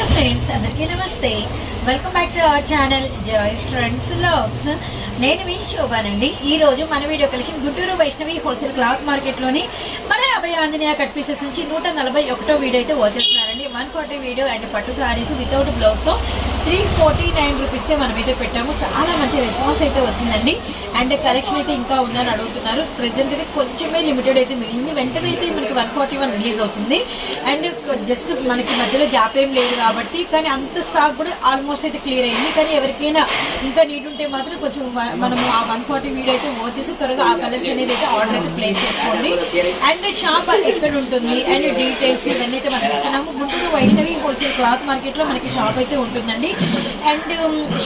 Hello friends అందరికీ నమస్తే. Welcome back to our channel joys friends vlogs నేను మీ శోభానండి. ఈ రోజు మన video collection Guntur Vaishnavi wholesale cloth మార్కెట్లోని మన అభయ ఆంజనేయ కట్ పీసెస్ నుంచి నూట నలభై ఒకటో వీడియో అయితే వచ్చేస్తున్నారండి వన్ ఫార్టీ వీడియో అండ్ పట్టు సారీస్ వితౌట్ బ్లౌజ్తో త్రీ ఫార్టీ నైన్ రూపీస్కే మనం అయితే పెట్టాము. చాలా మంచి రెస్పాన్స్ అయితే వచ్చిందండి. అండ్ కలెక్షన్ అయితే ఇంకా ఉందని అడుగుతున్నారు. ప్రెసెంట్ అయితే కొంచెమే లిమిటెడ్ అయితే మిగిలింది వెంటనే అయితే మనకి వన్ ఫార్టీ వన్ రిలీజ్ అవుతుంది. అండ్ జస్ట్ మనకి మధ్యలో గ్యాప్ ఏం లేదు కాబట్టి కానీ అంత స్టాక్ కూడా ఆల్మోస్ట్ అయితే క్లియర్ అయింది. కానీ ఎవరికైనా ఇంకా నీట్ ఉంటే మాత్రం కొంచెం మనము ఆ వన్ ఫార్టీ వీడియో అయితే వచ్చేసి త్వరగా ఆ కలర్స్ అనేది అయితే ఆర్డర్ అయితే ప్లేస్ చేసుకోండి. అండ్ షాప్ ఎక్కడ ఉంటుంది? అండ్ డీటెయిల్స్ ఇవన్నీ అయితే మనం ఇస్తున్నాము. గుంటూరు వైష్ణవి హోల్సేల్ క్లాత్ మార్కెట్లో మనకి షాప్ అయితే ఉంటుందండి. అండ్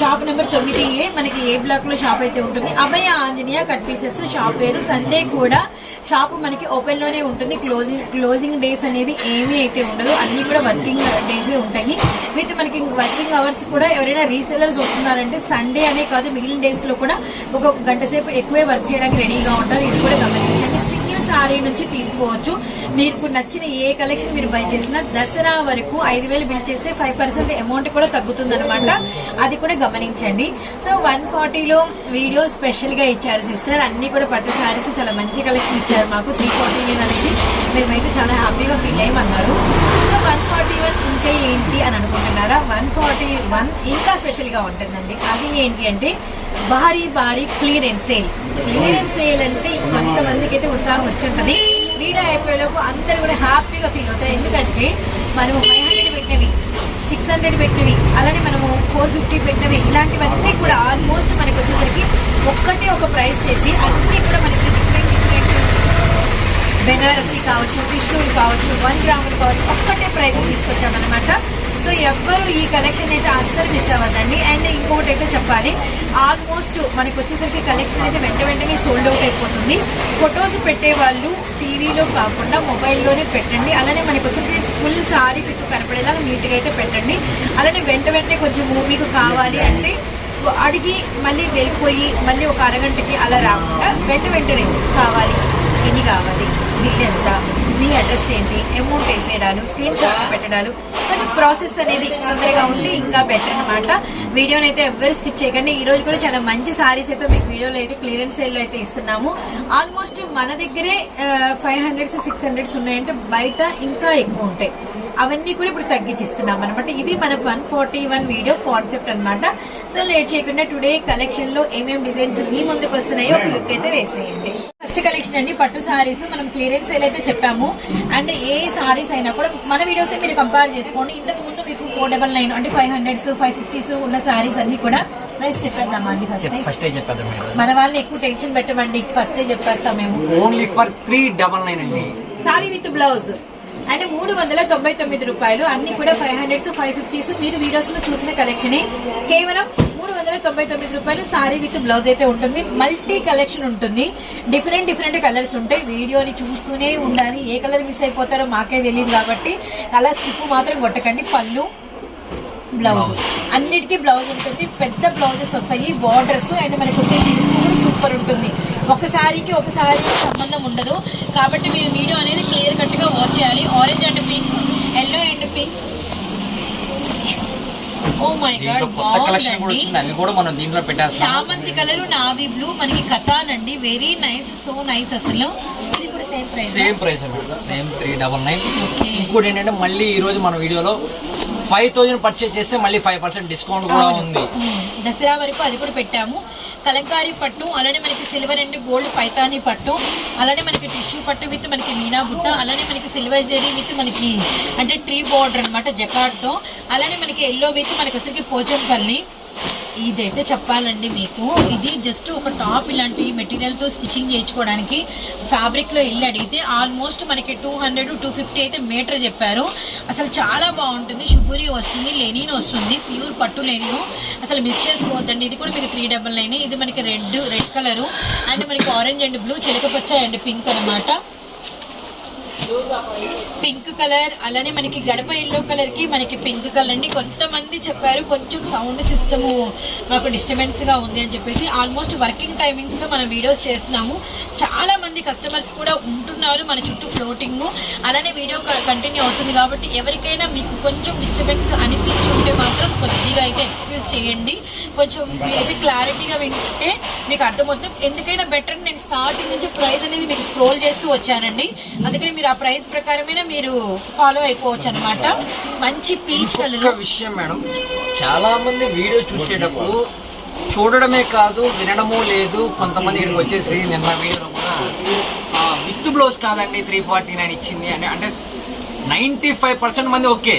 షాప్ నెంబర్ తొమ్మిది ఏ మనకి ఏ బ్లాక్లో షాప్ అయితే ఉంటుంది. Abhaya Anjaneya cut pieces shop పేరు. సండే కూడా షాప్ మనకి ఓపెన్లోనే ఉంటుంది. క్లోజింగ్ క్లోజింగ్ డేస్ అనేది ఏమీ అయితే ఉండదు. అన్ని కూడా వర్కింగ్ డేస్ ఉంటాయి. విత్ మనకి వర్కింగ్ అవర్స్ కూడా ఎవరైనా రీసెలర్స్ వస్తున్నారంటే సండే అనే కాదు మిగిలిన డేస్లో కూడా ఒక గంట సేపు ఎక్కువే వర్క్ చేయడానికి రెడీగా ఉంటారు. ఇది కూడా గమనించండి శారీ నుంచి తీసుకోవచ్చు. మీకు నచ్చిన ఏ కలెక్షన్ మీరు బై చేసినా దసరా వరకు ఐదు వేలు బిల్ చేస్తే ఫైవ్ పర్సెంట్ అమౌంట్ కూడా తగ్గుతుంది అనమాట అది కూడా గమనించండి. సో వన్ ఫార్టీలో వీడియో స్పెషల్గా ఇచ్చారు సిస్టర్ అన్ని కూడా పట్టు సారీస్ చాలా మంచి కలెక్షన్ ఇచ్చారు మాకు. త్రీ ఫార్టీ అనేది మేమైతే చాలా హ్యాపీగా ఫీల్ అయ్యమన్నారు. సో వన్ ఫార్టీ వన్ ఇంకా ఏంటి అని అనుకుంటున్నారా? వన్ ఫార్టీ వన్ ఇంకా స్పెషల్గా ఉంటుందండి. అది ఏంటి అంటే భారీ భారీ క్లియరెన్స్ సేల్. క్లియరెన్స్ సేల్ అంటే కొంతమందికి అయితే ఉత్సాహం వచ్చింటది. వీడియో అయిపోయేలోపు అందరు కూడా హ్యాపీగా ఫీల్ అవుతారు. ఎందుకంటే మనం ఫైవ్ హండ్రెడ్ పెట్టినవి సిక్స్ హండ్రెడ్ పెట్టినవి అలానే మనము ఫోర్ ఫిఫ్టీ పెట్టినవి ఇలాంటివన్నీ కూడా ఆల్మోస్ట్ మనకి వచ్చేసరికి ఒక్కటే ఒక ప్రైస్ చేసి అన్ని కూడా మనకి డిఫరెంట్ డిఫరెంట్ బెనారసీ కావచ్చు టిష్యూలు కావచ్చు వన్ గ్రాములు కావచ్చు ఒక్కటే ప్రైస్ తీసుకొచ్చామన్నమాట. సో ఎవ్వరు ఈ కలెక్షన్ అయితే అస్సలు మిస్ అవ్వదండి అండ్ ఇంకోటి అయితే చెప్పాలి. ఆల్మోస్ట్ మనకు వచ్చేసరికి కలెక్షన్ అయితే వెంట వెంటనే సోల్డ్ అవుట్ అయిపోతుంది. ఫొటోస్ పెట్టే వాళ్ళు టీవీలో కాకుండా మొబైల్లోనే పెట్టండి. అలానే మనకు వచ్చేసి ఫుల్ సారీ మీకు కనపడేలా నీట్గా అయితే పెట్టండి. అలానే వెంట వెంటనే కొంచెం మూవీకి కావాలి అంటే అడిగి మళ్ళీ వెళ్ళిపోయి మళ్ళీ ఒక అరగంటకి అలా రాకుండా వెంట వెంటనే కావాలి. ఎన్ని కావాలి బిల్ ఎంత? మీ అడ్రస్ ఏంటి? అమౌంట్ వేసేయడాలు స్క్రీన్ షాట్ పెట్టడాలు? ప్రాసెస్ అనేది తొందరగా ఉంటే ఇంకా బెటర్ అనమాట వీడియోని అయితే ఎవ్వరు స్కిప్ చేయకండి. ఈ రోజు కూడా చాలా మంచి సారీస్ అయితే మీకు వీడియోలో అయితే క్లియరెన్స్ సేల్ అయితే ఇస్తున్నాము. ఆల్మోస్ట్ మన దగ్గరే ఫైవ్ హండ్రెడ్స్ సిక్స్ హండ్రెడ్స్ ఉన్నాయంటే బయట ఇంకా ఎక్కువ ఉంటాయి. అవన్నీ కూడా ఇప్పుడు తగ్గించిస్తున్నాం అనమాట ఇది మన one forty one video concept అనమాట సో లేట్ చేయకుండా టుడే కలెక్షన్లో ఏమేమి డిజైన్స్ మీ ముందుకు వస్తున్నాయో ఒక లుక్ అయితే వేసేయండి. కలెక్షన్ అండి పట్టు సారీస్ మనం క్లియరెన్స్ సేల్ అయితే చెప్పాము. అండ్ ఏ సారీస్ అయినా కూడా మన వీడియోస్ మీరు కంపేర్ చేసుకోండి. ఇంతకు ముందు మీకు ఫోర్ డబల్ నైన్ అంటే ఫైవ్ హండ్రెడ్స్ ఫైవ్ ఫిఫ్టీస్ ఉన్న సారీస్ అన్ని కూడా ప్రైస్ చెప్పేద్దామా అండి ఫస్ట్ చెప్పేద్దాం మన వాళ్ళని ఎక్కువ టెన్షన్ పెట్టమండి. ఫస్ట్ చెప్పేస్తాం మేము. Only for three double nine అండి. సారీ విత్ బ్లౌజ్ అంటే మూడు వందల తొంభై తొమ్మిది రూపాయలు. అన్ని కూడా ఫైవ్ హండ్రెడ్స్ ఫైవ్ ఫిఫ్టీస్ మీరు వీడియోస్లో చూసిన కలెక్షన్ కేవలం మూడు వందల తొంభై తొమ్మిది రూపాయలు. సారీ విత్ బ్లౌజ్ అయితే ఉంటుంది. మల్టీ కలెక్షన్ ఉంటుంది. డిఫరెంట్ డిఫరెంట్ కలర్స్ ఉంటాయి. వీడియోని చూస్తూనే ఉండాలి. ఏ కలర్ మిస్ అయిపోతారో మాకే తెలియదు కాబట్టి అలా స్కిప్ మాత్రం కొట్టకండి. పళ్ళు బ్లౌజ్. అన్నిటికీ బ్లౌజ్ ఉంటుంది. పెద్ద బ్లౌజెస్ వస్తాయి. బార్డర్స్ అండ్ మనకు సూపర్ ఉంటుంది. ఒక సారీకి ఒక సారీకి సంబంధం ఉండదు. కాబట్టి మీరు వీడియో అనేది క్లియర్ కట్గా వాచ్ చేయాలి. Orange and pink yellow and pink చామంతి కలర్ నావీ బ్లూ. మనకి కథాన్ అండి వెరీ నైస్ సో నైస్ అసలు same price same price same three double nine ఇంకోటి ఏంటంటే మళ్ళీ ఈ రోజు మన వీడియోలో ఫైవ్ థౌజండ్ పర్చేస్ చేస్తే మళ్ళీ ఫైవ్ పర్సెంట్ డిస్కౌంట్ కూడా ఉంది. దసరా వరకు అది కూడా పెట్టాము. కలంకారీ పట్టు అలానే మనకి సిల్వర్ అండ్ గోల్డ్ పైతానీ పట్టు అలానే మనకి టిష్యూ పట్టు విత్ మనకి మీనా బుట్ట అలానే మనకి సిల్వర్ జరీ విత్ మనకి అంటే ట్రీ బార్డర్ అనమాట జకార్డ్తో అలానే మనకి ఎల్లో విత్ మనకి వచ్చరికి పోచంపల్లి. ఇదైతే చెప్పాలండి మీకు. ఇది జస్ట్ ఒక టాప్ ఇలాంటి మెటీరియల్తో స్టిచ్చింగ్ చేయించుకోవడానికి ఫ్యాబ్రిక్లో అడిగితే ఆల్మోస్ట్ మనకి టూ హండ్రెడ్ టూ ఫిఫ్టీ అయితే మీటర్ చెప్పారు. అసలు చాలా బాగుంటుంది. షుగూరి వస్తుంది లెనిన్ వస్తుంది ప్యూర్ పట్టు లెనిన్ అసలు మిస్ చేసుకోవద్దండి. ఇది కూడా మీకు త్రీ డబల్ నైన్ ఇది మనకి రెడ్ రెడ్ కలర్ అండ్ మనకి ఆరెంజ్ అండ్ బ్లూ చిలకపచ్చ అండ్ పింక్ అన్నమాట. పింక్ కలర్ అలానే మనకి గడప ఎల్లో కలర్కి మనకి పింక్ కలర్ అండి. కొంతమంది చెప్పారు కొంచెం సౌండ్ సిస్టమ్ మాకు డిస్టర్బెన్స్గా ఉంది అని చెప్పేసి. ఆల్మోస్ట్ వర్కింగ్ టైమింగ్స్లో మనం వీడియోస్ చేస్తున్నాము. చాలా మంది కస్టమర్స్ కూడా ఉంటున్నారు మన చుట్టూ ఫ్లోటింగ్ అలానే వీడియో కంటిన్యూ అవుతుంది కాబట్టి ఎవరికైనా మీకు కొంచెం డిస్టర్బెన్స్ అనిపించుంటే మాత్రం కొద్దిగా అయితే ఎక్స్క్యూజ్ చేయండి. కొంచెం మీరైతే క్లారిటీగా వింటే మీకు అర్థమవుతుంది. ఎందుకైనా బెటర్ నేను స్టార్టింగ్ నుంచి ప్రైస్ అనేది మీకు స్క్రోల్ చేస్తూ వచ్చానండి. అందుకని మీరు ఆ ప్రైస్ ప్రకారమైన మీరు ఫాలో అయిపోవచ్చు అనమాట మంచి పీచ్ కలర్ విషయం మేడం చాలా మంది వీడియో చూసేటప్పుడు చూడడమే కాదు వినడము లేదు. కొంతమంది ఇక్కడికి వచ్చేసి నిన్న వీడియోలో కూడా విత్ బ్లౌజ్ కాదండి త్రీ ఫార్టీ నైన్ ఇచ్చింది అని. అంటే నైంటీ ఫైవ్ పర్సెంట్ మంది ఓకే.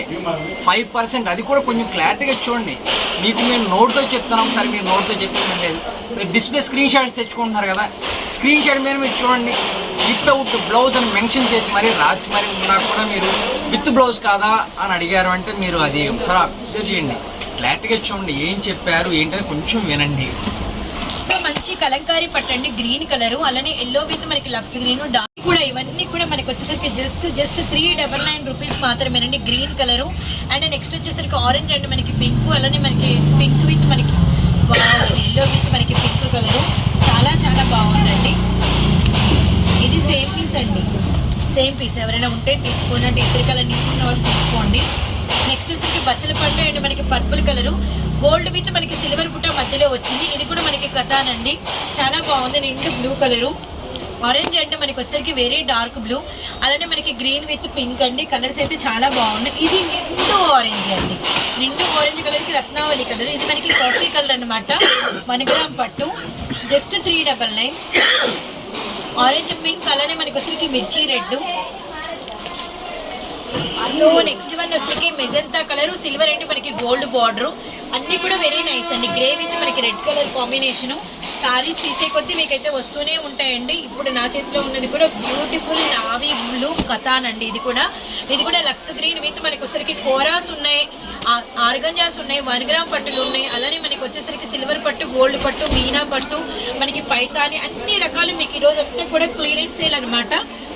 Five percent. అది కూడా కొంచెం క్లారిటీగా చూడండి. మీకు మేము నోట్తో చెప్తున్నాం సరే మీరు నోట్తో చెప్తున్నాం లేదు. మీరు డిస్ప్లే స్క్రీన్ షాట్స్ తెచ్చుకుంటున్నారు కదా స్క్రీన్ షాట్ మీద మీరు చూడండి. వితౌట్ బ్లౌజ్ అని మెన్షన్ చేసి మరి రాసి మరి ఉన్నా కూడా మీరు విత్ బ్లౌజ్ కాదా అని అడిగారు అంటే మీరు అది ఒకసారి అబ్జర్వ్ చేయండి. క్లారిటీగా చూడండి ఏం చెప్పారు ఏంటని కొంచెం వినండి. వచ్చి మంచి కలంకారీ పట్టండి గ్రీన్ కలర్ అలానే ఎల్లో విత్ మనకి లక్స్ గ్రీన్ డార్క్ కూడా ఇవన్నీ కూడా మనకి వచ్చేసరికి just just three double nine rupees మాత్రమేనండి గ్రీన్ కలర్ అండ్ నెక్స్ట్ వచ్చేసరికి ఆరెంజ్ అండ్ మనకి పింక్ అలానే మనకి పింక్ విత్ మనకి ఎల్లో విత్ మనకి పింక్ కలర్ చాలా చాలా బాగుందండి. ఇది సేమ్ పీస్ అండి. సేమ్ పీస్ ఎవరైనా ఉంటే తీసుకోండి అంటే ఇద్దరు కలర్ తీసుకున్న వాళ్ళు తీసుకోండి. నెక్స్ట్ వచ్చేసి బచ్చల పండు అండ్ మనకి పర్పుల్ కలర్ గోల్డ్ విత్ మనకి సిల్వర్ బుట్ట మధ్యలో వచ్చింది. ఇది కూడా మనకి కథానండి. చాలా బాగుంది నిండు బ్లూ కలరు ఆరెంజ్ అంటే మనకి వచ్చరికి వెరీ డార్క్ బ్లూ అలానే మనకి గ్రీన్ విత్ పింక్ అండి. కలర్స్ అయితే చాలా బాగున్నాయి. ఇది నిండు ఆరెంజ్ అండి. నిండు ఆరెంజ్ కలర్కి రత్నావళి కలర్ ఇది మనకి కాఫీ కలర్ అనమాట వన్ గ్రామ్ పట్టు. Just three double nine orange pink అలానే మనకి వచ్చరికి మిర్చి రెడ్ సో నెక్స్ట్ వన్ వచ్చేసి మెజంతా కలర్. సిల్వర్ అంటే మనకి గోల్డ్ బార్డర్ అన్ని కూడా వెరీ నైస్ అండి. గ్రే విత్ మనకి రెడ్ కలర్ కాంబినేషన్ సారీస్ తీసే కొద్దీ మీకైతే వస్తూనే ఉంటాయండి. ఇప్పుడు నా చేతిలో ఉన్నది కూడా బ్యూటిఫుల్ నావీ బ్లూ కథాన్ అండి ఇది కూడా ఇది కూడా లక్స్ గ్రీన్ విత్ మనకి వచ్చేసరికి కోరాస్ ఉన్నాయి ఆర్గంజాస్ ఉన్నాయి వన్ గ్రామ్ పట్టులు ఉన్నాయి. అలానే మనకి వచ్చేసరికి సిల్వర్ పట్టు గోల్డ్ పట్టు మీనా పట్టు మనకి పైతాని అన్ని రకాలు మీకు ఈ రోజు అంతా కూడా క్లియరెన్స్ సేల్ అనమాట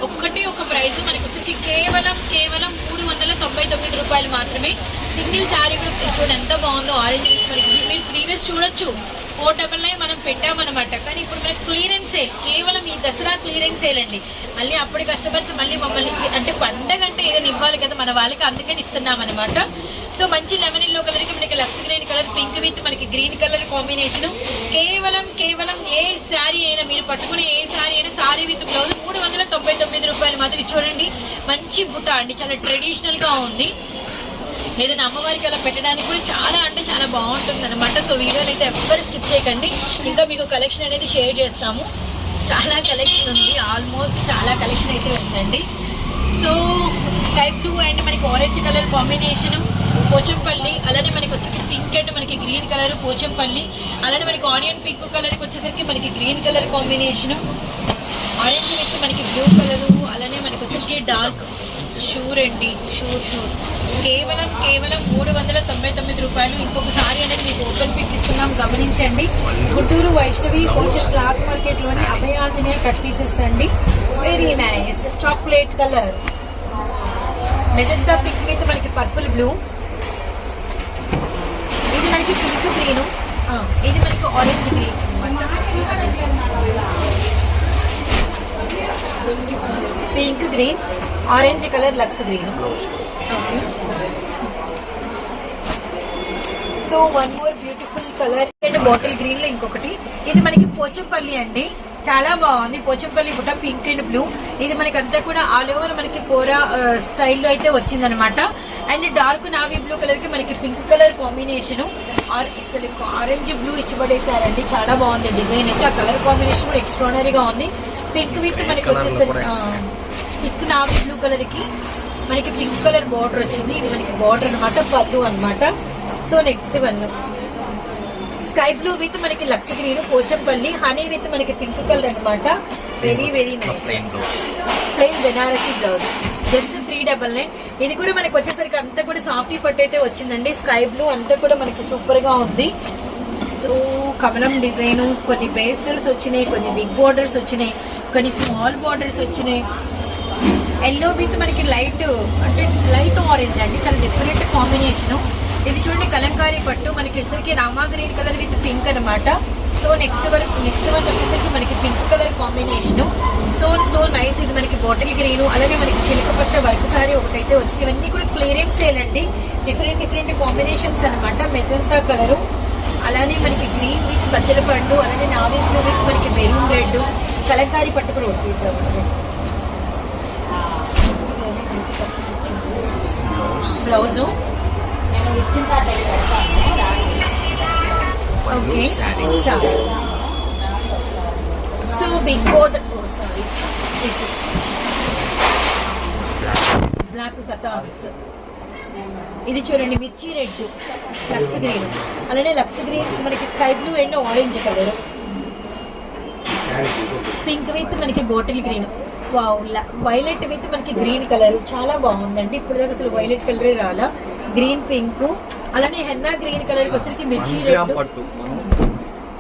ఒక్కటి ఒక ప్రైస్ మనకి వచ్చేసరికి కేవలం కేవలం మూడు వందల తొంభై తొమ్మిది రూపాయలు మాత్రమే. సింగిల్ శారీ కూడా చూడండి ఎంత బాగుందో ఆరెంజ్ మనకి మీరు ప్రీవియస్ చూడొచ్చు. ఫోర్ డబల్ నైన్ మనం పెట్టామన్నమాట. కానీ ఇప్పుడు మనకి క్లియరెన్స్ సేల్ కేవలం ఈ దసరా క్లియరెన్స్ సేల్ అండి మళ్ళీ అప్పుడు కస్టమర్స్ మళ్ళీ మమ్మల్ని అంటే పండగ అంటే ఏదైనా ఇవ్వాలి కదా మన వాళ్ళకి అందుకని ఇస్తున్నాం అనమాట సో మంచి లెమన్ ఎల్లో కలర్కి మనకి Lux green colour pink with మనకి గ్రీన్ కలర్ కాంబినేషన్ కేవలం కేవలం ఏ శారీ అయినా మీరు పట్టుకునే ఏ శారీ అయినా శారీ విత్ బ్లౌజ్ మూడు వందల తొంభై తొమ్మిది రూపాయలు మాత్రం చూడండి మంచి బుట్ట అండి చాలా ట్రెడిషనల్గా ఉంది. ఏదైనా అమ్మవారికి అలా పెట్టడానికి కూడా చాలా అంటే చాలా బాగుంటుంది అనమాట సో వీడియోని అయితే ఎవ్వరు స్కిప్ చేయకండి. ఇంకా మీకు కలెక్షన్ అనేది షేర్ చేస్తాము. చాలా కలెక్షన్ ఉంది. ఆల్మోస్ట్ చాలా కలెక్షన్ అయితే ఉందండి. సో స్కై బ్లూ అండ్ మనకి ఆరెంజ్ కలర్ కాంబినేషన్ పోచంపల్లి అలానే మనకి వచ్చేసరికి పింక్ అండ్ మనకి గ్రీన్ కలర్ పోచంపల్లి అలానే మనకి ఆనియన్ పింక్ కలర్కి వచ్చేసరికి మనకి green colour combination orange with మనకి బ్లూ కలర్ అలానే మనకి వచ్చేసరికి డార్క్ షూర్ అండి షూర్ షూర్ కేవలం కేవలం మూడు వందల తొంభై తొమ్మిది రూపాయలు. ఇంకొకసారి అనేది మీకు ఓపెన్ పిక్ ఇస్తున్నాం. గమనించండి. గుంటూరు వైష్ణవి కొంచెం క్లాత్ మార్కెట్లోని అభయాంజనేయ కట్ పీసెస్ అండి. Very nice chocolate colour magenta pink మీద మనకి పర్పుల్ బ్లూ ఇది మనకి పింక్ గ్రీన్ ఇది మనకి orange green pink green orange colour Lux green. So one more beautiful colour and bottle గ్రీన్లో ఇంకొకటి. ఇది మనకి పోచంపల్లి అండి. చాలా బాగుంది. పోచంపల్లి బుట్ట పింక్ అండ్ బ్లూ. ఇది మనకి అంతా కూడా ఆల్ ఓవర్ మనకి కోరా స్టైల్లో అయితే వచ్చిందనమాట. అండ్ డార్క్ నావీ బ్లూ కలర్కి మనకి పింక్ కలర్ కాంబినేషన్. అసలు ఆరెంజ్ బ్లూ ఇచ్చిపడేసారండి చాలా బాగుంది డిజైన్ అయితే. ఆ కలర్ కాంబినేషన్ కూడా ఎక్స్ట్రానరీగా ఉంది. పింక్ విత్ మనకి వచ్చేసరికి పింక్ నావీ బ్లూ కలర్కి మనకి పింక్ కలర్ బార్డర్ వచ్చింది. ఇది మనకి బార్డర్ అన్నమాట పళ్ళు అన్నమాట. So next one. Sky blue with మనకి Lux green Pochampally honey with మనకి పింక్ కలర్ అన్నమాట. Very very nice plain Banarasi blouse just three double nine ఇది కూడా మనకి వచ్చేసరికి అంతా కూడా సాఫ్టీ పట్టు అయితే వచ్చిందండి. స్కై బ్లూ అంతా కూడా మనకి సూపర్గా ఉంది. సో కమలం డిజైన్ కొన్ని పేస్టల్స్ వచ్చినాయి కొన్ని బిగ్ బోర్డర్స్ వచ్చినాయి కొన్ని స్మాల్ బోర్డర్స్ వచ్చినాయి. ఎల్లో విత్ మనకి లైట్ అంటే లైట్ ఆరెంజ్ అండి. చాలా డిఫరెంట్ కాంబినేషన్ ఇది చూడండి కలంకారీ పట్టు. మనకి వచ్చేసరికి Rama green colour with pink అన్నమాట. సో నెక్స్ట్ వరకు నెక్స్ట్ వన్ వచ్చేసరికి మనకి pink colour combination so so nice ఇది మనకి బాటిల్ గ్రీన్ అలాగే మనకి చిలకపచ్చ వర్క్ సారీ ఒకటైతే వచ్చింది. ఇవన్నీ కూడా క్లియరెన్స్ సేలండి డిఫరెంట్ డిఫరెంట్ కాంబినేషన్స్ అన్నమాట. మెజంతా కలరు అలానే మనకి గ్రీన్ విత్ పచ్చల పండు. అలానే నావీ బ్లూ విత్ మనకి మెరూన్ రెడ్ కలంకారీ పట్టు కూడా ఒకటి blouse. Okay sari so big border sari black కథాన్స్ ఇది చూడండి మిర్చి రెడ్ లక్స్ గ్రీన్. అలానే లక్స్ గ్రీన్ మనకి sky blue and orange colour. Pink with మనకి bottle green. Wow violet with మనకి గ్రీన్ కలర్ చాలా బాగుందండి. ఇప్పుడు దాకా అసలు వైలెట్ కలరే రాలా. గ్రీన్ పింక్ అలానే హెన్నా గ్రీన్ కలర్ వచ్చరికి మిర్చి రెడ్. పట్టు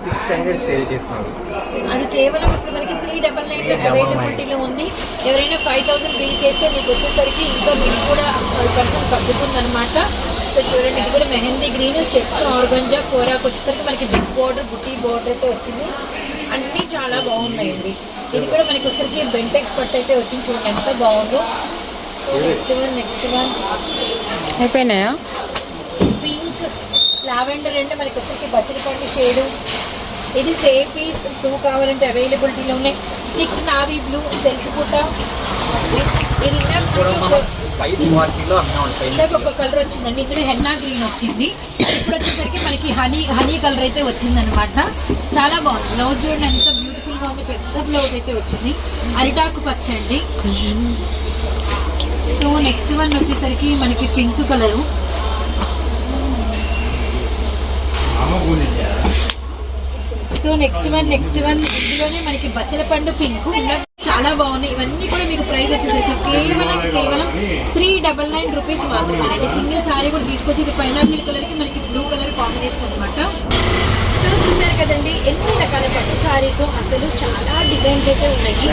సిక్స్ హండ్రెడ్ సేల్ చేస్తున్నారు అది కేవలం ఇప్పుడు మనకి త్రీ డబల్ నైన్ అవైలబిలిటీలో ఉంది. ఎవరైనా ఫైవ్ థౌసండ్ బిల్ చేస్తే మీకు వచ్చేసరికి ఇంకా బిల్ కూడా ఫైవ్ పర్సెంట్ తగ్గుతుంది అనమాట సో చూడండి ఇది కూడా మెహందీ గ్రీన్ చెక్స్ ఆర్గంజా కోరాకు వచ్చేసరికి మనకి బిగ్ బోర్డర్ బుటీ బోర్డర్ అయితే వచ్చింది. అన్నీ చాలా బాగున్నాయండి. ఇది కూడా మనకి వచ్చేసరికి బెంటెక్స్ పట్టు అయితే వచ్చింది చూడండి ఎంత బాగుందో. So next one next one అయిపోయినాయా? పింక్ లావెండర్ అంటే మనకి వచ్చరికి బచ్చలపండు షేడు ఇది సేమ్ పీస్ టూ కావాలంటే అవైలబిలిటీలో ఉన్నాయి థిక్ నావీ బ్లూ సెల్ఫ్ బుట్ట ఇది ఫైవ్ క్వాలిటీలో అమ్మే ఉంటాయి ఇందాక ఒక కలర్ వచ్చిందండి. ఇక్కడ హెన్నా గ్రీన్ వచ్చింది. ఇప్పుడు వచ్చేసరికి మనకి హనీ హనీ కలర్ అయితే వచ్చింది అనమాట చాలా బాగుంది. బ్లౌజ్ చూడండి ఎంత బ్యూటిఫుల్గా ఉంది. పెద్ద బ్లౌజ్ అయితే వచ్చింది. అరిటాకు పచ్చ అండి. సో నెక్స్ట్ వన్ వచ్చేసరికి మనకి pink colour so next one next one ఇందులోనే మనకి బచ్చల పండు పింక్ ఇందాక చాలా బాగున్నాయి. ఇవన్నీ కూడా మీకు ప్రైస్ వచ్చేసరికి కేవలం కేవలం త్రీ డబల్ నైన్ రూపీస్ మాత్రమేనండి సింగిల్ సారీ కూడా తీసుకొచ్చి ఇది పైనాపిల్ కలర్కి మనకి బ్లూ కలర్ కాంబినేషన్ అన్నమాట. సో చూసారు కదండి ఎన్ని రకాల పట్టు సారీస్? అసలు చాలా డిజైన్స్ అయితే ఉన్నాయి.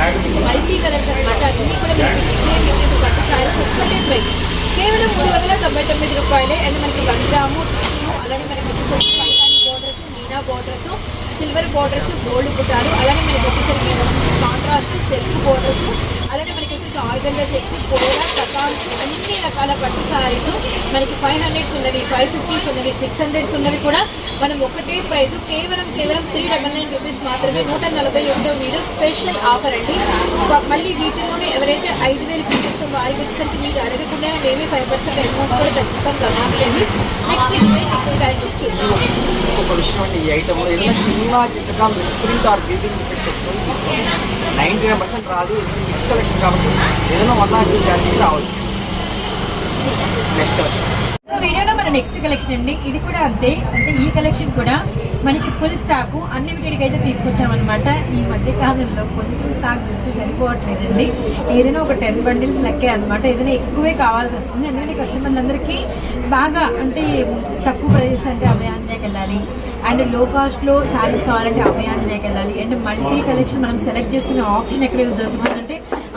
మల్టీ కలర్స్ అన్నమాట. అన్ని కూడా మీకు డిఫరెంట్ డిఫరెంట్ పట్టు సారీస్ ఒక్కటే ప్రైస్. కేవలం మూడు వందల తొంభై తొమ్మిది రూపాయలే. అండ్ మనకి వన్ గ్రాము మనకి వచ్చేసరికి borders meena borders silver borders gold కుట్టారు అలానే మనకి వచ్చేసరికి కాంట్రాస్ట్ సెల్ఫ్ బోర్డర్స్ అలానే మనకి వచ్చేసి ఆర్గంజా చెక్స్ కూడా కటాన్స్ అన్ని రకాల పట్టు సారీస్. మనకి ఫైవ్ హండ్రెడ్స్ ఉన్నవి ఫైవ్ ఫిఫ్టీస్ ఉన్నవి సిక్స్ హండ్రెడ్స్ ఉన్నవి కూడా మనం ఒకటే ప్రైస్ కేవలం కేవలం త్రీ డబల్ నైన్ రూపీస్ మాత్రమే నూట నలభై ఒకటో వీడియో స్పెషల్ ఆఫర్ అండి. మళ్ళీ వీటిలోనే ఎవరైతే ఐదు వేలు చూపిస్తాం వారికి వచ్చేసరికి మీరు అడగకుండా మేమే ఫైవ్ పర్సెంట్ అమౌంట్ కూడా తగ్గిస్తాం గమనించండి నెక్స్ట్ నెక్స్ట్ కలెక్షన్ చూద్దాం. ఒక విషయం అండి ఈ ఐటమ్ చిన్న ప్రింట్ ఆర్ బీబింగ్ నైంటీ నైన్ పర్సెంట్ రాదు. మిక్స్ కలెక్షన్ కాబట్టి ఏదైనా వన్ ఆర్ టూ శారీస్కి రావచ్చు. నెక్స్ట్ కలెక్షన్ వీడియోలో మన నెక్స్ట్ కలెక్షన్ అండి. ఇది కూడా అంతే. అంటే ఈ కలెక్షన్ కూడా మనకి ఫుల్ స్టాక్ అన్ని అయితే తీసుకొచ్చామన్నమాట. ఈ మధ్య కాలంలో కొంచెం స్టాక్ తీస్తే సరిపోవట్లేదండి. ఏదైనా ఒక టెన్ బండిల్స్ లెక్కే అనమాట ఏదైనా ఎక్కువే కావాల్సి వస్తుంది. ఎందుకంటే కస్టమర్లందరికీ బాగా అంటే తక్కువ ప్రైజెస్ అంటే అభయాంజనేకి వెళ్ళాలి. అండ్లో కాస్ట్లో శారీస్ కావాలంటే అభయాంజనేకి వెళ్ళాలి. అండ్ మల్టీ కలెక్షన్ మనం సెలెక్ట్ చేసుకునే ఆప్షన్ ఎక్కడైనా దొరుకుతుందంటే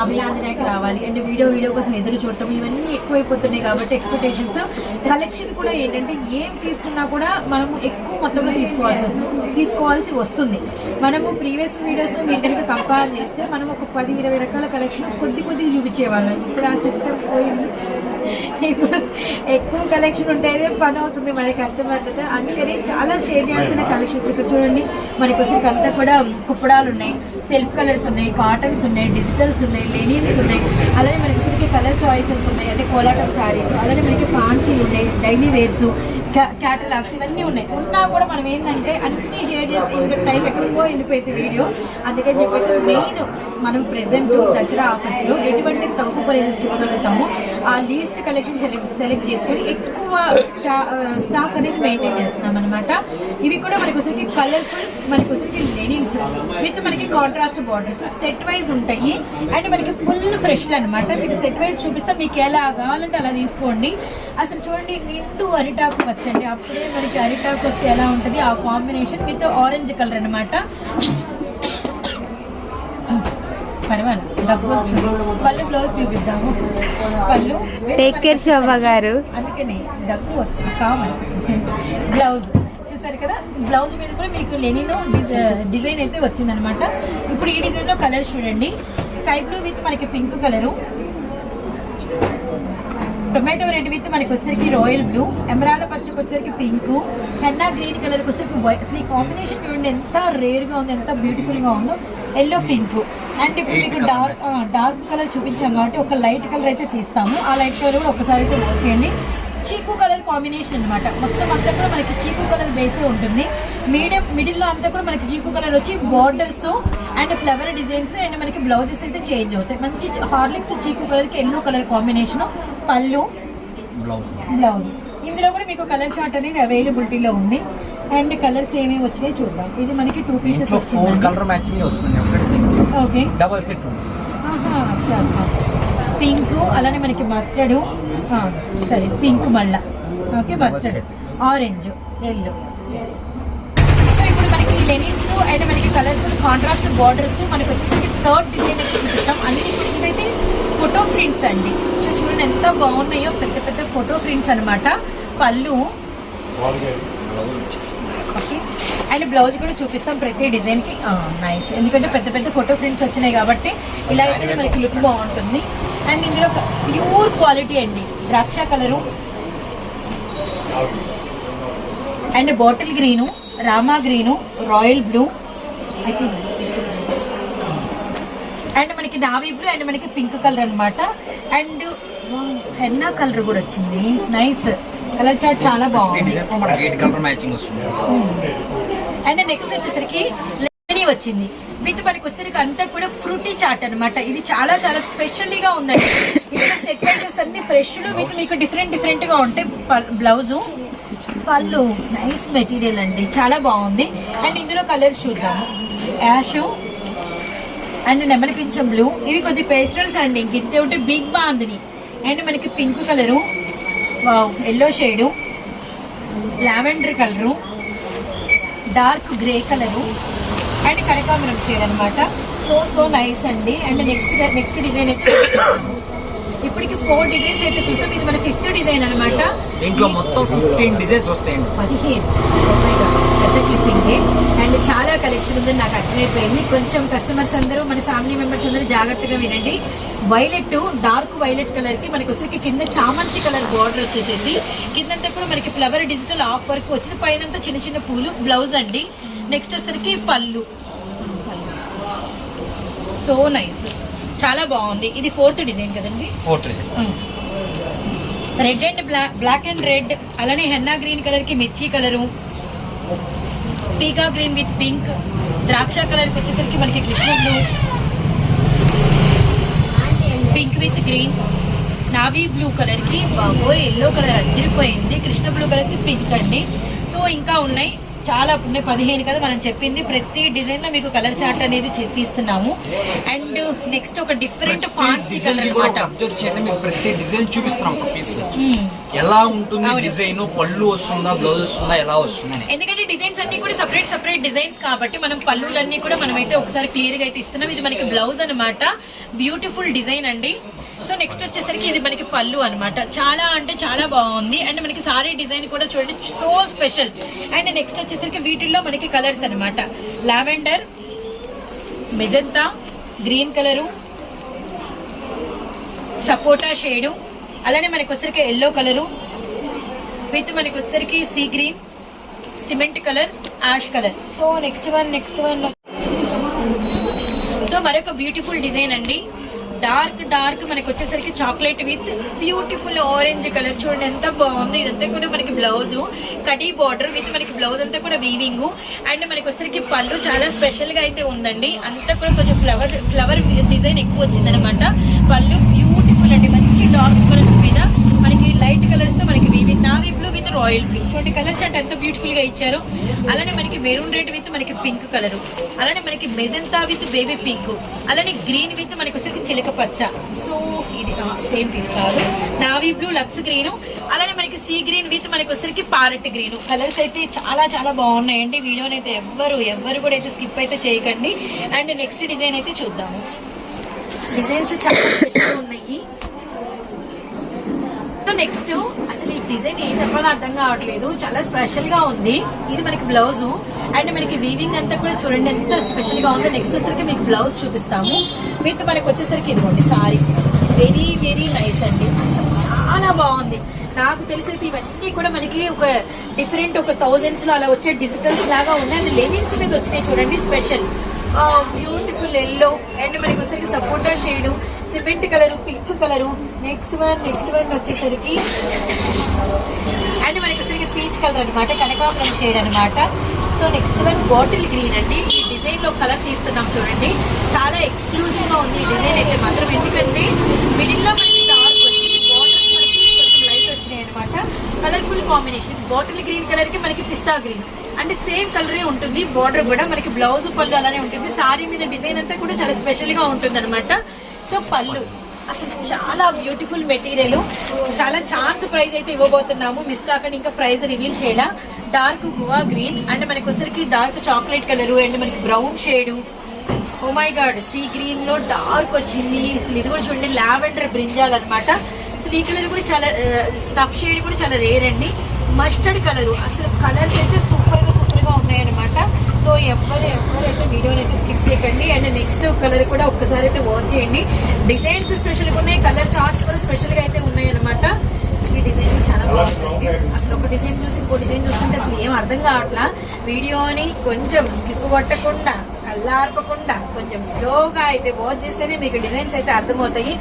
అభయాంజనేయకి రావాలి. అండ్ వీడియో వీడియో కోసం ఎదురు చూడటం ఇవన్నీ ఎక్కువైపోతున్నాయి కాబట్టి ఎక్స్పెక్టేషన్స్ కలెక్షన్ కూడా ఏంటంటే ఏం తీసుకున్నా కూడా మనము ఎక్కువ మొత్తంలో తీసుకోవాల్సి తీసుకోవాల్సి వస్తుంది. మనము ప్రీవియస్ వీడియోస్లో మీరు కనుక కంపేర్ చేస్తే మనం ఒక పది ఇరవై రకాల కలెక్షన్ కొద్ది కొద్దిగా చూపించేవాళ్ళం. ఇప్పుడు ఆ సిస్టమ్ పోయింది. ఇప్పుడు ఎక్కువ కలెక్షన్ ఉంటేనే పని అవుతుంది మన కస్టమర్లతో అందుకని చాలా షేర్ చేయాల్సిన కలెక్షన్ ఇక్కడ చూడండి. మనకు అంతా కూడా కుప్పడాలు ఉన్నాయి. సెల్ఫ్ కలర్స్ ఉన్నాయి కాటన్స్ ఉన్నాయి డిజిటల్స్ ఉన్నాయి లెనిన్స్ ఉన్నాయి. అలానే మనకి వచ్చరికి కలర్ చాయిసెస్ ఉన్నాయి. అంటే కోలాటం సారీస్ అలానే మనకి ఫాన్సీలు ఉన్నాయి. డైలీ వేర్స్ క్యాటలాగ్స్ ఇవన్నీ ఉన్నాయి. ఉన్నా కూడా మనం ఏంటంటే అన్ని షేర్ చేస్తే ఇంకా టైం ఎక్కడికో వెళ్ళిపోయింది వీడియో. అందుకని చెప్పేసి మెయిన్ మనం ప్రెసెంట్ దసరా ఆఫర్స్లో ఎటువంటి తక్కువ ప్రైజెస్ ఇవ్వగలుగుతామో. ఆ లీస్ట్ కలెక్షన్ సెలెక్ట్ చేసుకొని ఎక్కువ స్టాక్ అనేది మెయింటైన్ చేస్తున్నాం అనమాట ఇవి కూడా మనకి వచ్చరికి కలర్ఫుల్ మనకి వచ్చరికి లెనిన్స్ విత్ మనకి కాంట్రాస్ట్ బార్డర్స్ సెట్ వైజ్ ఉంటాయి. అండ్ మనకి ఫుల్ ఫ్రెష్ అనమాట మీకు సెట్ వైజ్ చూపిస్తే మీకు ఎలా కావాలంటే అలా తీసుకోండి. అసలు చూడండి నిండు అరిటాకు వచ్చండి. అప్పుడే మనకి అరిటాకు వస్తే ఎలా ఉంటుంది? ఆ కాంబినేషన్ విత్ ఆరెంజ్ కలర్ అనమాట పర్వాలేదు. దగ్గు వస్తుంది పళ్ళు బ్లౌజ్ చూపిద్దాము. పళ్ళు టేక్ కేర్ శోభ గారు. అందుకని దగ్గు వస్తుంది కామన్ బ్లౌజ్ చూసారు కదా? బ్లౌజ్ మీద కూడా మీకు లెనిలో డిజైన్ అయితే వచ్చిందనమాట. ఇప్పుడు ఈ డిజైన్లో కలర్స్ చూడండి. స్కై బ్లూ విత్ మనకి pink colour tomato red with మనకి వచ్చేసరికి రాయల్ బ్లూ ఎమరాల్డ్ పచ్చకి వచ్చేసరికి పింక్ హెన్నా గ్రీన్ కలర్ వచ్చేసరికి white. అసలు ఈ కాంబినేషన్ చూడండి ఎంత రేర్గా ఉంది ఎంత బ్యూటిఫుల్గా ఉందో. ఎల్లో పింక్ అండ్ ఇప్పుడు మీకు డార్క్ డార్క్ కలర్ చూపించాం కాబట్టి ఒక లైట్ కలర్ అయితే తీస్తాము. ఆ లైట్ కలర్ కూడా ఒకసారి అయితే వాచ్ చేయండి. చీకు కలర్ కాంబినేషన్ అన్నమాట. మొత్తం అంతా కూడా మనకి చీకు కలర్ బేసే ఉంటుంది. మీడియం మిడిల్లో అంతా కూడా మనకి చీకు కలర్ వచ్చి borders and flower designs and మనకి బ్లౌజెస్ అయితే చేంజ్ అవుతాయి. మంచి హార్లిక్స్ చీకు కలర్కి ఎల్లో కలర్ కాంబినేషన్ పళ్ళు బ్లౌజ్ బ్లౌజ్ ఇందులో కూడా మీకు కలర్ చార్ట్ అనేది అవైలబిలిటీలో ఉంది. అండ్ కలర్స్ ఏమేమి వచ్చినాయి చూద్దాం. ఇది మనకి టూ పీసెస్ వచ్చింది కలర్ మ్యాచింగ్ వస్తుంది ఓకే డబల్ సెట్ ఉంది. పింక్ అలానే మనకి మస్టర్డ్ సరే పింక్ మళ్ళా okay mustard orange yellow. So ఇప్పుడు మనకి లెనిన్స్ అండ్ మనకి కలర్ఫుల్ కాంట్రాస్ట్ బార్డర్స్ మనకి వచ్చేసరికి థర్డ్ డిజైన్ అయితే చూపిస్తాం. అన్ని ఇవైతే ఫోటో ఫ్రింట్స్ అండి. చూడండి ఎంత బాగున్నాయో పెద్ద పెద్ద ఫోటో ఫ్రింట్స్ అనమాట పళ్ళు. ఓకే. అండ్ బ్లౌజ్ కూడా చూపిస్తాం ప్రతి డిజైన్కి. నైస్ ఎందుకంటే పెద్ద పెద్ద ఫోటో ఫ్రింట్స్ వచ్చినాయి కాబట్టి ఇలా అయితే మనకి లుక్ బాగుంటుంది. అండ్ ఇందులో ప్యూర్ క్వాలిటీ అండి. ద్రాక్ష colour. And bottle green Rama green royal blue. And మనకి నావీ బ్లూ అండ్ మనకి పింక్ కలర్ అన్నమాట. అండ్ హెన్నా కలర్ కూడా వచ్చింది. నైస్. కలర్ చార్ట్ చాలా బాగుంది. అండ్ నెక్స్ట్ వచ్చేసరికి వచ్చింది. విత్ మనకి వచ్చేసరికి అంతా కూడా ఫ్రూటీ చాట్ అనమాట ఇది చాలా చాలా స్పెషల్లీగా ఉందండి. ఇక్కడ సెట్ ప్రైసెస్ అన్ని ఫ్రెష్ విత్ మీకు డిఫరెంట్ డిఫరెంట్గా ఉంటాయి బ్లౌజ్ పళ్ళు నైస్ మెటీరియల్ అండి. చాలా బాగుంది. అండ్ ఇందులో కలర్స్ చూద్దాము. యాష్ అండ్ నెమలి పింఛం బ్లూ. ఇవి కొద్ది పేస్టల్స్ అండి. ఇంత ఒకటి బిగ్ బాందిని. అండ్ మనకి pink colour. Wow yellow shade. Lavender colour. Dark grey colour. And కనకాంబరం షేడ్ అనమాట సో సో నైస్ అండి. అండ్ నెక్స్ట్ నెక్స్ట్ డిజైన్ అయితే ఇప్పటికి ఫోర్ డిజైన్స్ అయితే చూసాం. ఇది మన ఫిఫ్త్ డిజైన్ అనమాట దీంట్లో మొత్తం ఫిఫ్టీన్ డిజైన్స్ వస్తాయండి. పదిహేను. Oh. పెద్ద క్లిప్పింగ్ అండ్ చాలా కలెక్షన్ ఉందని నాకు అర్థమైపోయింది. కొంచెం కస్టమర్స్ అందరూ మన ఫ్యామిలీ మెంబర్స్ అందరూ జాగ్రత్తగా వినండి. వైలెట్ డార్క్ వైలెట్ కలర్కి మనకి వచ్చేసరికి కింద చామంతి కలర్ బార్డర్ వచ్చేసేసి కిందంతా కూడా మనకి ఫ్లవర్ డిజిటల్ ఆఫ్ వర్క్ వచ్చింది. పైన చిన్న చిన్న పూలు బ్లౌజ్ అండి. నెక్స్ట్ వచ్చేసరికి పళ్ళు. సో నైస్ చాలా బాగుంది. ఇది ఫోర్త్ డిజైన్ కదండి? Fourth design red and black black and red అలానే హెన్నా గ్రీన్ కలర్కి మిర్చి కలరు పీకా గ్రీన్ విత్ పింక్ ద్రాక్ష కలర్కి వచ్చేసరికి మనకి Krishna blue pink with green navy blue కలర్కి బాబోయ్ ఎల్లో కలర్ అదిరిపోయింది కృష్ణ బ్లూ కలర్కి పింక్ అండి. సో ఇంకా ఉన్నాయి. చాలా ఉన్నాయి. పదిహేను కదా మనం చెప్పింది. ప్రతి డిజైన్లో మీకు కలర్ చార్ట్ అనేది తీస్తున్నాము. అండ్ నెక్స్ట్ ఒక డిఫరెంట్ ఫాన్సీ కలర్ కూడా అనమాట. అబ్జర్వ్ చేయండి. మీకు ప్రతి డిజైన్ చూపిస్తున్నాం ఒక పీస్ ఎలా ఉంటుంది. డిజైన్? పళ్ళు వస్తుందా బ్లౌజ్ వస్తుందా ఎలా వస్తుందని. ఎందుకంటే డిజైన్స్ అన్ని కూడా సపరేట్ సపరేట్ డిజైన్స్ కాబట్టి మనం పళ్ళులన్నీ కూడా మనం అయితే ఒకసారి క్లియర్గా అయితే ఇస్తున్నాం. ఇది మనకి బ్లౌజ్ అన్నమాట బ్యూటిఫుల్ డిజైన్ అండి. సో నెక్స్ట్ వచ్చేసరికి ఇది మనకి పళ్ళు అనమాట చాలా అంటే చాలా బాగుంది. అండ్ మనకి సారీ డిజైన్ కూడా చూడండి సో స్పెషల్. అండ్ నెక్స్ట్ వచ్చేసరికి వీటిల్లో మనకి కలర్స్ అనమాట లావెండర్ మెజంతా గ్రీన్ కలరు సపోటా షేడు అలానే మనకి వచ్చరికి ఎల్లో కలరు విత్ మనకి వచ్చేసరికి sea green cement colour ash colour. So next one next one. So మరొక బ్యూటిఫుల్ డిజైన్ అండి. డార్క్ డార్క్ మనకి వచ్చేసరికి chocolate with beautiful orange colour. చూడండి ఎంత బాగుంది. ఇదంతా కూడా మనకి బ్లౌజ్ కడీ బార్డర్ విత్ మనకి బ్లౌజ్ అంతా కూడా వీవింగ్ అండ్ మనకి వచ్చేసరికి పళ్ళు చాలా స్పెషల్గా అయితే ఉందండి. అంతా కూడా కొంచెం ఫ్లవర్ ఫ్లవర్ డిజైన్ ఎక్కువ వచ్చిందనమాట. పళ్ళు బ్యూటిఫుల్ అండి. మంచి డార్క్ కలర్ మీద లైట్ కలర్స్తో మనకి navy blue with royal pink చూడండి కలర్స్ అంటే ఎంత బ్యూటిఫుల్గా ఇచ్చారు. అలానే మనకి మెరూన్ రెడ్ విత్ మనకి పింక్ కలర్. అలానే మనకి మెజంతా విత్ బేబీ పింక్. అలానే గ్రీన్ విత్ మనకి వచ్చేసరికి చిలక పచ్చ. సో ఇది సేమ్ పీస్ కాదు. Navy blue Lux green. అలానే మనకి సీ గ్రీన్ విత్ మనకి వచ్చేసరికి పారెట్ గ్రీన్. కలర్స్ అయితే చాలా చాలా బాగున్నాయండి. వీడియోని అయితే ఎవ్వరు ఎవ్వరు కూడా అయితే స్కిప్ అయితే చేయకండి. అండ్ నెక్స్ట్ డిజైన్ అయితే చూద్దాము. డిజైన్స్ చాలా ఉన్నాయి. నెక్స్ట్ అసలు ఈ డిజైన్ ఏం చెప్పాలో అర్థం కావట్లేదు. చాలా స్పెషల్గా ఉంది. ఇది మనకి బ్లౌజ్ అండ్ మనకి వీవింగ్ అంతా కూడా చూడండి ఎంత స్పెషల్గా ఉందో. నెక్స్ట్ వచ్చేసరికి మీకు బ్లౌజ్ చూపిస్తాము. విత్ మనకి వచ్చేసరికి ఇదిగోండి సారీ వెరీ వెరీ నైస్ అండి. అసలు చాలా బాగుంది. నాకు తెలిసి ఇవన్నీ కూడా మనకి ఒక డిఫరెంట్ ఒక థౌజండ్స్లో అలా వచ్చే డిజిటల్స్ లాగా ఉన్నాయి. అండ్ లెనిన్స్ మీద వచ్చినాయి చూడండి స్పెషల్ బ్యూటిఫుల్ ఎల్లో అండ్ మనకి వచ్చేసరికి సపోటా shade cement colour pink colour next one next one వచ్చేసరికి అండ్ మనకి వచ్చేసరికి పీచ్ కలర్ అనమాట కనకాపురం షేడ్ అనమాట so next one bottle green అండి. ఈ డిజైన్లో కలర్ తీస్తున్నాం చూడండి. చాలా ఎక్స్క్లూజివ్గా ఉంది ఈ డిజైన్ అయితే మాత్రం. ఎందుకంటే మిడిల్లో మనకి డార్క్ వచ్చి బాటిల్ మనకి కొంచెం లైట్ వచ్చినాయి అనమాట కలర్ఫుల్ కాంబినేషన్ బాటిల్ గ్రీన్ కలర్కి మనకి పిస్తా గ్రీన్ అంటే సేమ్ కలరే ఉంటుంది బార్డర్ కూడా. మనకి బ్లౌజ్ పళ్ళు అలానే ఉంటుంది. సారీ మీద డిజైన్ అంతా కూడా చాలా స్పెషల్గా ఉంటుంది సో పళ్ళు. అసలు చాలా బ్యూటిఫుల్ మెటీరియల్ చాలా ఛాన్స్ ప్రైస్ అయితే ఇవ్వబోతున్నాము. మిస్ కాకుండా ఇంకా ప్రైస్ రివీల్ చేయాల. డార్క్ గువా గ్రీన్ అండ్ మనకి వచ్చరికి డార్క్ చాక్లెట్ కలర్ అండ్ మనకి brown shade oh my god sea గ్రీన్లో డార్క్ వచ్చింది. అసలు ఇది కూడా చూడండి లావెండర్ బ్రింజాల్ అనమాట అసలు ఈ కలర్ కూడా చాలా uh, స్టఫ్ షేడ్ కూడా చాలా రేర్ అండి. మస్టర్డ్ కలర్ అసలు కలర్స్ అయితే సూపర్ గా ఉన్నాయన్నమాట. సో ఎవరు ఎవరైతే వీడియోని అయితే స్కిప్ చేయకండి. అండ్ నెక్స్ట్ కలర్ కూడా ఒక్కసారి అయితే వాచ్ చేయండి. డిజైన్స్ స్పెషల్గా ఉన్నాయి. కలర్ చార్ట్స్ కూడా స్పెషల్గా అయితే ఉన్నాయి అనమాట ఈ డిజైన్ చాలా బాగుంటుంది అసలు ఒక డిజైన్ చూసి ఇంకో డిజైన్ చూస్తుంటే అసలు ఏం అర్థం కావట్లా. వీడియోని కొంచెం స్కిప్ కొట్టకుండా కల్లార్పకుండా కొంచెం స్లోగా అయితే వాచ్ చేస్తేనే మీకు డిజైన్స్ అయితే అర్థమవుతాయి.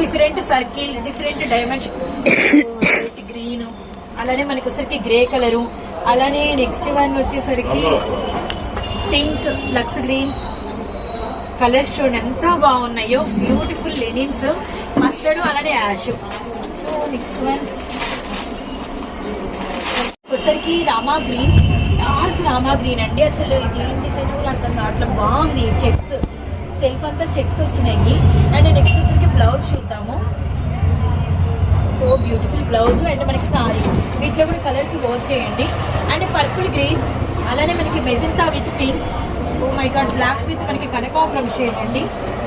Different circle different dimension green అలానే మనకి వచ్చేసరికి గ్రే కలరు అలానే నెక్స్ట్ వన్ వచ్చేసరికి పింక్ లక్స్ గ్రీన్ కలర్స్ చూడండి ఎంత బాగున్నాయో. బ్యూటిఫుల్ లెనిన్స్ మస్టర్డ్ అలానే యాష్ సో నెక్స్ట్ వన్ వచ్చరికి Rama green dark Rama green అండి. అసలు ఇది ఏం డిజైన్ కూడా అర్థం కావట్లేదు. బాగుంది. చెక్స్ సెల్ఫ్ అంతా చెక్స్ వచ్చినాయి. అండ్ నెక్స్ట్ వచ్చరికి బ్లౌజ్ చూద్దాము. సో బ్యూటిఫుల్ బ్లౌజ్ అండ్ మనకి సారీ వీటిలో కూడా కలర్స్ వాచ్ చేయండి. అండ్ పర్పుల్ గ్రీన్ అలానే మనకి magenta with pink oh my god black with మనకి కనకాపురం షేడ్ అండి.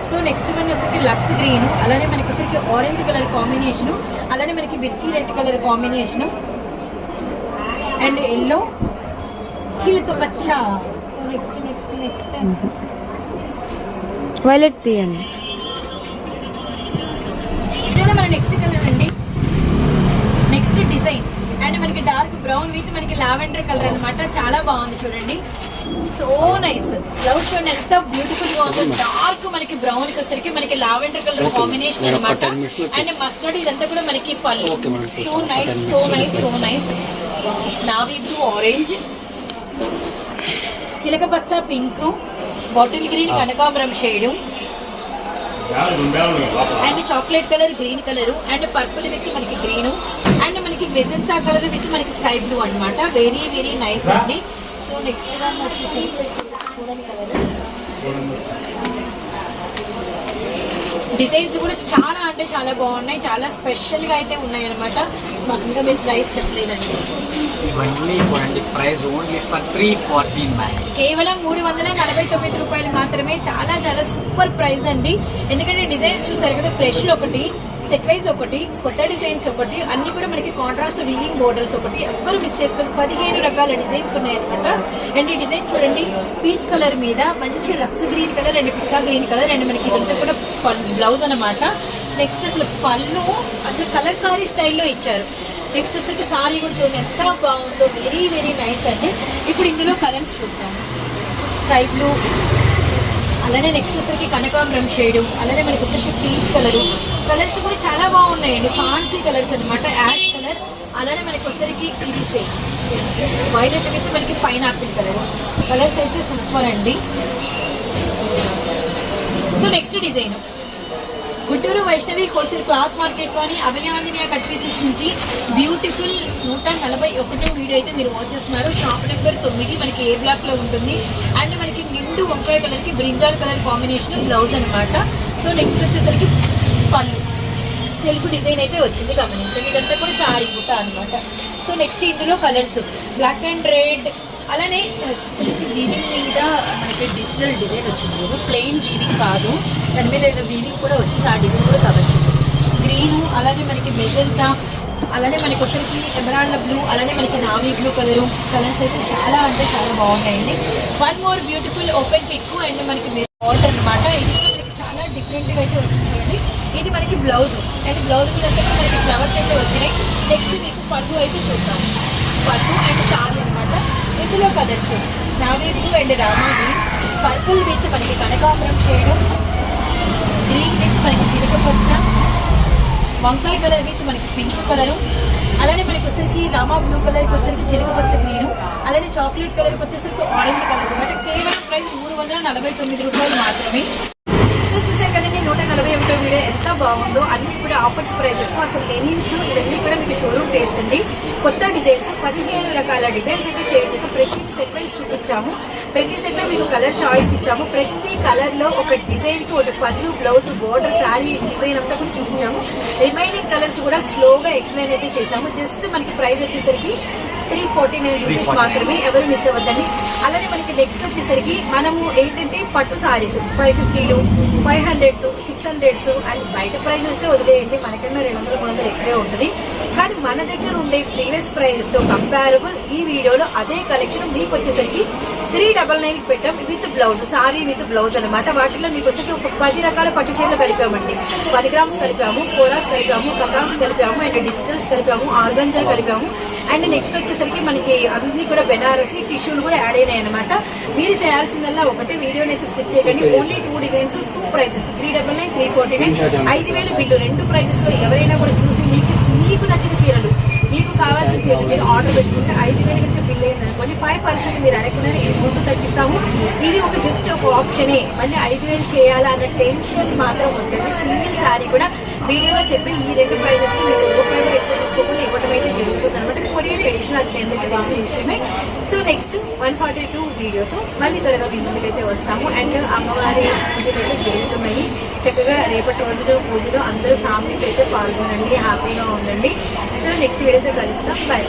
సో నెక్స్ట్ వన్ వచ్చేసరికి లక్స్ గ్రీన్ అలానే మనకి వచ్చేసరికి ఆరెంజ్ కలర్ కాంబినేషన్ అలానే మనకి మిర్చి red colour combination and yellow చిలుక పచ్చ so next next next violet తీయండి. లావెండర్ కలర్ అన్నమాట. చాలా బాగుంది చూడండి. సో నైస్ బ్లౌజ్ చూడండి ఎంత బ్యూటిఫుల్గా ఉందో డార్క్ మనకి బ్రౌన్కి వచ్చరికి మనకి లావెండర్ కలర్ కాంబినేషన్ అన్నమాట. అండ్ మస్టర్డ్ ఇదంతా కూడా మనకి పళ్ళు. So nice so nice so nice navy blue orange చిలక పచ్చ పింక్ బాటిల్ గ్రీన్ కనకాంబరం shade and chocolate colour green colour and purple with మనకి గ్రీన్ అండ్ మనకి మెజెంతా కలర్ విత్ మనకి స్కై బ్లూ అన్నమాట. వెరీ వెరీ నైస్ అండి. So next one వచ్చేసి చూడండి కలర్. డిజైన్స్ కూడా చాలా అంటే చాలా బాగున్నాయి. చాలా స్పెషల్గా అయితే ఉన్నాయి అనమాట మాకు ఇంకా మీరు ప్రైస్ చెప్పలేదండి. ఇవన్నీ చూడండి. Price only for three forty nine కేవలం మూడు వందల నలభై తొమ్మిది రూపాయలు మాత్రమే. చాలా చాలా సూపర్ ప్రైస్ అండి. ఎందుకంటే డిజైన్స్ చూసారు కదా ఫ్రెష్ ఒకటి. సెట్ వైజ్ ఒకటి కొత్త డిజైన్స్ ఒకటి అన్ని కూడా మనకి కాంట్రాస్ట్ వీవింగ్ బోర్డర్స్ ఒకటి. ఎవ్వరు మిస్ చేసుకుని పదిహేను రకాల డిజైన్స్ ఉన్నాయన్నమాట. అండ్ ఈ డిజైన్ చూడండి. పీచ్ కలర్ మీద మంచి రక్స్ గ్రీన్ కలర్ అండ్ పిస్తా గ్రీన్ కలర్ అండ్ మనకి ఇదంతా కూడా బ్లౌజ్ అన్నమాట. నెక్స్ట్ అసలు పళ్ళు అసలు కలంకారీ స్టైల్లో ఇచ్చారు. నెక్స్ట్ అసలు సారీ కూడా చూడండి. ఎంత బాగుందో. వెరీ వెరీ నైస్ అండి. ఇప్పుడు ఇందులో కలర్స్ చూద్దాం. స్కై బ్లూ అలానే నెక్స్ట్ వచ్చరికి కనకాంబరం షేడు అలానే మనకి వచ్చరికి పీచ్ కలర్ కలర్స్ కూడా చాలా బాగున్నాయండి. ఫాన్సీ కలర్స్ అన్నమాట. Ash colour. అలానే మనకి వచ్చరికి ఇది సేమ్. వైలెట్ అయితే మనకి పైనాపిల్ కలర్. కలర్స్ అయితే సూపర్ అండి. So next design Guntur Vaishnavi wholesale cloth మార్కెట్లోని Abhayanjaneya cut pieces నుంచి బ్యూటిఫుల్ నూట నలభై ఒకటో వీడియో అయితే మీరు వాచ్ చేస్తున్నారు. షాప్ నెంబర్ తొమ్మిది మనకి ఏ బ్లాక్లో ఉంటుంది. అండ్ మనకి నిండు వంకాయ కలర్కి బ్రింజాల్ కలర్ కాంబినేషన్ బ్లౌజ్ అనమాట సో నెక్స్ట్ వచ్చేసరికి పళ్ళు. సెల్ఫ్ డిజైన్ అయితే వచ్చింది గమనించండి. ఇదంతా కూడా సారీ బుట్ట అన్నమాట. సో నెక్స్ట్ ఇందులో కలర్స్ బ్లాక్ అండ్ రెడ్ అలానే వీవింగ్ మీద మనకి డిజిటల్ డిజైన్ వచ్చింది ప్లెయిన్ వీవింగ్ కాదు. దాని మీద వీవింగ్ కూడా వచ్చింది. ఆ డిజైన్ కూడా కవర్ గ్రీన్ అలానే మనకి మెజెంటా అలానే మనకి వచ్చరికి ఎమరాల్డ్ బ్లూ అలానే మనకి నావీ బ్లూ కలర్ కలర్స్ అయితే చాలా అంటే చాలా బాగున్నాయండి. One more beautiful open pick and మనకి వాటర్ అన్నమాట. ఇది చాలా డిఫరెంట్గా అయితే వచ్చింది చూడండి. ఇది మనకి బ్లౌజ్ అండ్ బ్లౌజ్ మీద మనకి ఫ్లవర్స్ అయితే వచ్చినాయి. నెక్స్ట్ మీకు పట్టు అయితే చూద్దాం. పట్టు అండ్ సారీ అన్నమాట. ఇందులో colours navy blue and Rama green purple with మనకి కనకాంబరం షేడ్ గ్రీన్ విత్ మనకి చిలక పచ్చ వంకాయ కలర్ విత్ మనకి పింక్ కలరు అలానే మనకి వచ్చేసరికి రామా బ్లూ కలర్కి వచ్చేసరికి చిలక పచ్చ గ్రీను అలానే చాక్లెట్ కలర్కి వచ్చేసరికి ఆరెంజ్ కలర్ ప్రైస్ మూడు వందల నలభై తొమ్మిది రూపాయలు మాత్రమే. సో చూసారు కదండి నూట నలభై ఒకటో వీడియో ఎంత బాగుందో. అన్ని కూడా ఆఫర్స్ ప్రైజెస్ అసలు లెనిన్స్ ఇవన్నీ కూడా మీకు షోరూమ్ టేస్ట్ అండి. కొత్త డిజైన్స్ పదిహేను రకాల డిజైన్స్ అయితే చేంజ్ చేసాం. ప్రతి సెట్ వైజ్ చూపించాము. ప్రతి సెట్లో మీకు కలర్ చాయిస్ ఇచ్చాము. ప్రతి కలర్లో ఒక డిజైన్కి ఒక పళ్ళు బ్లౌజ్ బోర్డర్ శారీ డిజైన్ అంతా కూడా చూపించాము. రిమైనింగ్ కలర్స్ కూడా స్లోగా ఎక్స్ప్లెయిన్ అయితే చేసాము. జస్ట్ మనకి ప్రైస్ వచ్చేసరికి త్రీ ఫార్టీ నైన్ రూపీస్ మాత్రమే ఎవరు మిస్ అవ్వద్దండి. అలానే మనకి నెక్స్ట్ వచ్చేసరికి మనము ఏంటంటే పట్టు saris five ఫిఫ్టీలు five hundreds six hundreds and బయట ప్రైజెస్లో వదిలేయండి. మనకన్నా రెండు వందల మూడు వందలు ఎక్కువే ఉంటుంది. కానీ మన దగ్గర ఉండే ప్రీవియస్ ప్రైజెస్తో కంపారబుల్ ఈ వీడియోలో అదే కలెక్షన్ మీకు వచ్చేసరికి త్రీ డబల్ నైన్ పెట్టాం with blouse sari with blouse అనమాట వాటిలో మీకు వచ్చేసి ఒక పది రకాల పట్టు చీరలు కలిపామండి. పది గ్రామ్స్ కలిపాము కోరాస్ కలిపాము కకామ్స్ కలిపాము అండ్ డిజిటల్స్ కలిపాము ఆర్గంజా కలిపాము. అండ్ నెక్స్ట్ వచ్చేసరికి మనకి అన్ని కూడా బెనారసి టిష్యూలు కూడా యాడ్ అయినాయి అనమాట మీరు చేయాల్సిందల్లా ఒకటే వీడియోని అయితే స్కిప్ చేయకండి. Only two designs two prices three double nine three forty nine. ఐదు వేలు బిల్లు రెండు ప్రైజెస్లో ఎవరైనా కూడా చూసి మీకు మీకు నచ్చిన చీరలు కావాల్సిన చీరలు మీరు ఆర్డర్ పెట్టుకుంటే ఐదు వేలు కనుక బిల్ అయింది అనుకోండి. ఫైవ్ పర్సెంట్ మీరు అడగకుండా ముందు తగ్గిస్తాము. ఇది ఒక జస్ట్ ఒక ఆప్షనే మళ్ళీ ఐదు వేలు చేయాలా అన్న టెన్షన్ మాత్రం ఉంటుంది సింగిల్ శారీ కూడా వీడియోలో చెప్పి ఈ రెండు ప్రైజెస్ మీరు రూపాయలు ఎక్కువ తీసుకోకుండా ఇవ్వడం అయితే జరుగుతుంది అనమాట కొరియర్ అది ఎందుకు అందరికీ తెలిసిన విషయమే. So next one forty two వీడియోతో మళ్ళీ త్వరగా మీ ముందుకైతే వస్తాము. అండ్ uh, అమ్మవారి పూజలు అయితే జరుగుతున్నాయి. చక్కగా రేపటి రోజులో పూజలో అందరూ ఫ్యామిలీతో అయితే పాల్గొనండి హ్యాపీగా ఉండండి. సో నెక్స్ట్ వీడియోతో కలుస్తాం. బై